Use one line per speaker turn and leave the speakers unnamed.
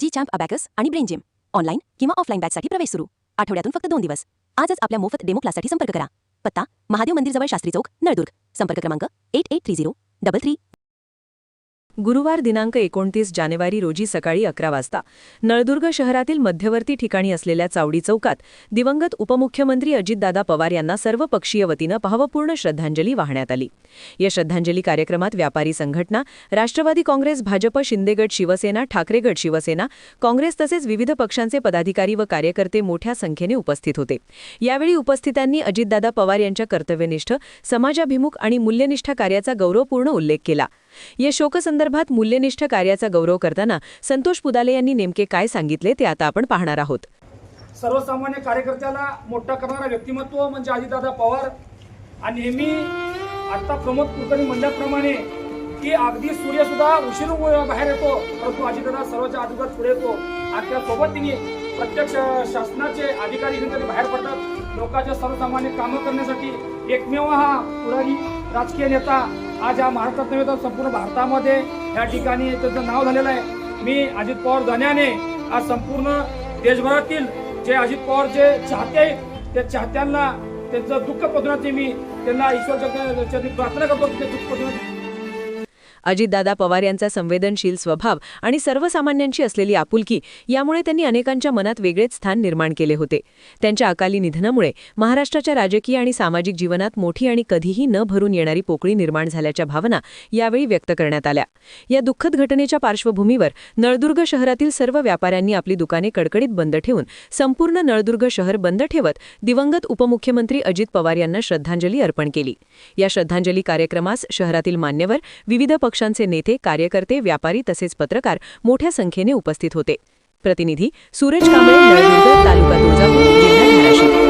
जी champ abacus आणि brain gym online किंवा offline बॅचसाठी प्रवेश सुरू. आठवड्यातून फक्त दोन दिवस. आजच आपल्या मोफत डेमो क्लाससाठी संपर्क करा. पत्ता महादेव मंदिरजवळ शास्त्री चौक नळदुर्ग. संपर्क क्रमांक eight eight three zero double three
गुरुवार दिनांक एकोणतीस जानेवारी रोजी सकाळी अकरा वाजता. नळदुर्ग शहरातील मध्यवर्ती ठिकाणी असलेल्या चावडी चौकात दिवंगत उपमुख्यमंत्री अजितदादा पवार यांना सर्वपक्षीय वतीनं भावपूर्ण श्रद्धांजली वाहण्यात आली. या श्रद्धांजली कार्यक्रमात व्यापारी संघटना राष्ट्रवादी काँग्रेस भाजप शिंदेगड शिवसेना ठाकरेगड शिवसेना काँग्रेस तसेच विविध पक्षांचे पदाधिकारी व कार्यकर्ते मोठ्या संख्येने उपस्थित होते. यावेळी उपस्थितांनी अजितदादा पवार यांच्या कर्तव्यनिष्ठ समाजाभिमुख आणि मूल्यनिष्ठ कार्याचा गौरवपूर्ण उल्लेख केला. या शोकसंदर्भात मूल्यनिष्ठ कार्याचा गौरव करताना संतोष पुदाले यांनी नेमके काय सांगितले ते आता आपण पाहणार आहोत.
सर्वसामान्य कार्यकर्त्याला मोठा करणारा व्यक्तिमत्व म्हणजे अजितदादा पवार. आणि नेहमी आता प्रमोद कुलकर्णी म्हणल्याप्रमाणे की अगदी सूर्य सुद्धा उशीर बाहेर येतो परंतु अजितदादा सर्वच्या अगोदर पुढे येतो. आणि त्यासोबत तिने प्रत्यक्ष शासनाचे अधिकारी घेऊन बाहेर पडतात. लोकांच्या सर्वसामान्य कामं करण्यासाठी एकमेव हा पुढारी. राजकीय नेता आज या महाराष्ट्रात नव्हे तर संपूर्ण भारतामध्ये. या ठिकाणी त्याचं नाव झालेलं आहे. मी अजित पवार जाण्याने आज संपूर्ण देशभरातील जे अजित पवार जे चाहते आहेत त्या चाहत्यांना त्यांचं दुःख पदनाचे मी त्यांना ईश्वर प्रार्थना करतो ते दुःख पदनाचे
अजितदादा पवार यांचा संवेदनशील स्वभाव आणि सर्वसामान्यांची असलेली आपुलकी यामुळे त्यांनी अनेकांच्या मनात वेगळेच स्थान निर्माण केले होते. त्यांच्या अकाली निधनामुळे महाराष्ट्राच्या राजकीय आणि सामाजिक जीवनात मोठी आणि कधीही न भरून येणारी पोकळी निर्माण झाल्याच्या भावना यावेळी व्यक्त करण्यात आल्या. या दुःखद घटनेच्या पार्श्वभूमीवर नळदुर्ग शहरातील सर्व व्यापाऱ्यांनी आपली दुकाने कडकडीत बंद ठेवून संपूर्ण नळदुर्ग शहर बंद ठेवत दिवंगत उपमुख्यमंत्री अजित पवार यांना श्रद्धांजली अर्पण केली. या श्रद्धांजली कार्यक्रमास शहरातील मान्यवर विविध पक्ष पक्षांचे नेते कार्यकर्ते व्यापारी तसेच पत्रकार मोठ्या संख्येने उपस्थित होते. प्रतिनिधी सूरज कांबळे तालुका तुळजापूर जिल्हा धाराशिव.